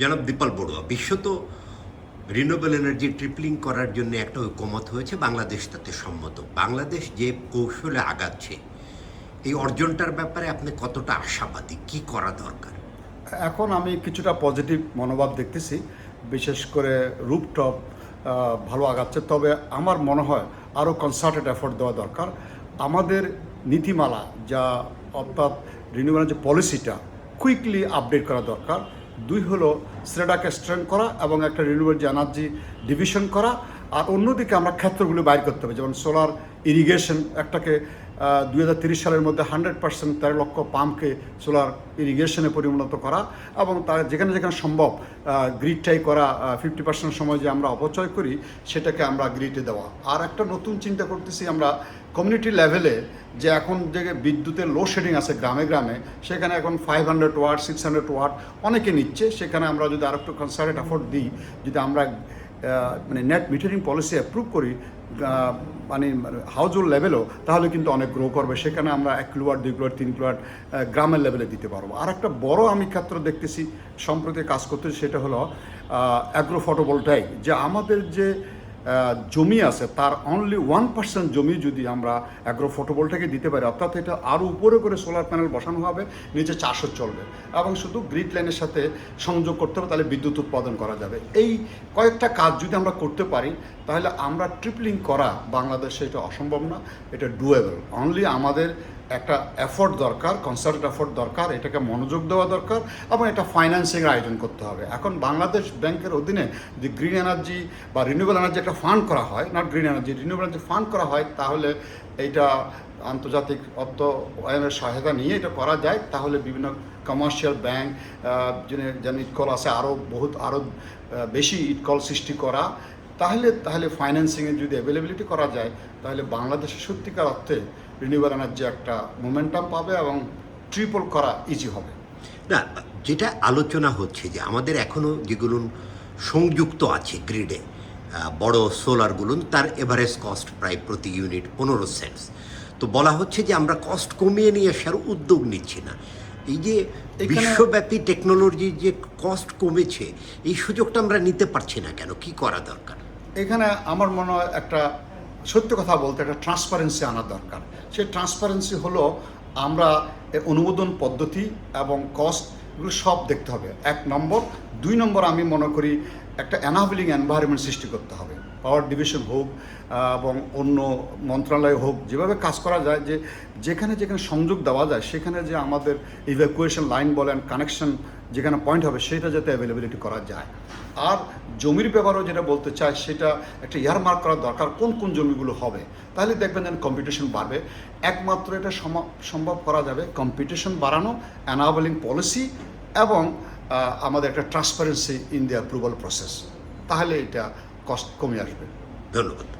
জনাব দীপাল বড়ুয়া, বিশ্ব তো রিনিউয়েবল এনার্জি ট্রিপলিং করার জন্য একটা ঐকমত হয়েছে, বাংলাদেশ তাতে সম্মত। বাংলাদেশ যে কৌশলে আগাচ্ছে, এই অর্জনটার ব্যাপারে আপনি কতটা আশাবাদী? কি করা দরকার? এখন আমি কিছুটা পজিটিভ মনোভাব দেখতেছি, বিশেষ করে রুপটপ ভালো আগাচ্ছে। তবে আমার মনে হয় আরও কনসার্টেড এফোর্ট দেওয়া দরকার। আমাদের নীতিমালা যা অর্থাৎ রিনিউয়েবল যে পলিসিটা কুইকলি আপডেট করা দরকার। দুই হলো সেটাকে স্ট্রেন করা এবং একটা রিনিউয়েবল এনার্জি ডিভিশন করা। আর অন্যদিকে আমরা ক্ষেত্রগুলো বাইর করতে হবে, যেমন সোলার ইরিগেশন একটাকে দুই সালের মধ্যে হান্ড্রেড পার্সেন্ট তেরো লক্ষ পাম্পকে সোলার ইরিগেশনে পরিণত করা এবং তার যেখানে যেখানে সম্ভব গ্রিডটাই করা ফিফটি পার্সেন্ট সময় যে আমরা অপচয় করি, সেটাকে আমরা গ্রিডে দেওয়া। আর একটা নতুন চিন্তা করতেছি আমরা কমিউনিটি লেভেলে যে এখন যে বিদ্যুতের লোডশেডিং আছে গ্রামে গ্রামে, সেখানে এখন five hundred watt six hundred watt অনেকে নিচ্ছে। সেখানে আমরা যদি আরেকটু কনসার্টেড এফোর্ট দিই, যদি আমরা মানে নেট মিটারিং পলিসি অ্যাপ্রুভ করি মানে হাউজ হোল্ড লেভেলও তাহলে কিন্তু অনেক গ্রো করবে। সেখানে আমরা এক কিলোয়াট দুই কিলোয়াট তিন কিলোয়াট গ্রামের লেভেলে দিতে পারব। আর একটা বড় আমি ক্ষেত্র দেখতেছি, সম্প্রতি কাজ করতেছি, সেটা হলো অ্যাগ্রো ফটোভোল্টাইক যে আমাদের যে জমি আছে, তার অনলি ওয়ান পার্সেন্ট জমি যদি আমরা অ্যাগ্রো ফটোভোল্টাকে দিতে পারি, অর্থাৎ এটা আরও উপরে করে সোলার প্যানেল বসানো হবে, নিচে চাষও চলবে। এবং শুধু গ্রিড লাইনের সাথে সংযোগ করতে হবে, তাহলে বিদ্যুৎ উৎপাদন করা যাবে। এই কয়েকটা কাজ যদি আমরা করতে পারি, তাহলে আমরা ট্রিপলিং করা বাংলাদেশে এটা অসম্ভব না, এটা ডুয়েবল অনলি আমাদের একটা এফোর্ট দরকার কনসার্ট এফোর্ট দরকার, এটাকে মনোযোগ দেওয়া দরকার এবং এটা ফাইন্যান্সিংয়ের আয়োজন করতে হবে। এখন বাংলাদেশ ব্যাংকের অধীনে যে গ্রিন এনার্জি বা রিনিউয়েবল এনার্জি একটা ফান্ড করা হয় not green energy renewable energy fund করা হয়, তাহলে এইটা আন্তর্জাতিক অর্থ আয়নের সহায়তা নিয়ে এটা করা যায়। তাহলে বিভিন্ন কমার্শিয়াল ব্যাংক যেন ইটকল আছে আরও বহুত আরও বেশি ইটকল সৃষ্টি করা। তাহলে তাহলে ফাইন্যান্সিংয়ে যদি অ্যাভেলেবিলিটি করা যায়, তাহলে বাংলাদেশে সত্যিকার অর্থে রিনিউয়েবল এনার্জি একটা মোমেন্টাম পাবে এবং ট্রিপল করা ইজি হবে। না যেটা আলোচনা হচ্ছে যে আমাদের এখনও যেগুলো সংযুক্ত আছে গ্রিডে বড় সোলারগুলো তার এভারেজ কস্ট প্রায় প্রতি ইউনিট পনেরো সেন্টস তো বলা হচ্ছে যে আমরা কস্ট কমিয়ে নিয়ে আসার উদ্যোগ নিচ্ছি না। এই যে বিশ্বব্যাপী টেকনোলজির যে কস্ট কমেছে এই সুযোগটা আমরা নিতে পারছি না কেন? কি করা দরকার? এখানে আমার মনে হয় একটা সত্য কথা বলতে একটা ট্রান্সপারেন্সি আনা দরকার। সেই ট্রান্সপারেন্সি হলো আমরা অনুমোদন পদ্ধতি এবং কস্ট এগুলো সব দেখতে হবে। এক নম্বর। দুই নম্বর আমি মনে করি একটা অ্যানাবলিং এনভায়রনমেন্ট সৃষ্টি করতে হবে। পাওয়ার ডিভিশন হোক এবং অন্য মন্ত্রণালয় হোক, যেভাবে কাজ করা যায়, যে যেখানে যেখানে সংযোগ দেওয়া যায়, সেখানে যে আমাদের ইভ্যাকুয়েশন লাইন বলেন কানেকশন যেখানে পয়েন্ট হবে সেটা যাতে অ্যাভেলেবিলিটি করা যায়। আর জমির ব্যাপারেও যেটা বলতে চাই, সেটা একটা ইয়ার মার্ক করা দরকার, কোন কোন জমিগুলো হবে। তাহলে দেখবেন যেন কম্পিটিশন বাড়বে। একমাত্র এটা সম- সম্ভব করা যাবে কম্পিটিশন বাড়ানো অ্যানাবলিং পলিসি এবং আমাদের একটা transparency in the approval process তাহলে এটা কস্ট কমে আসবে। ধন্যবাদ।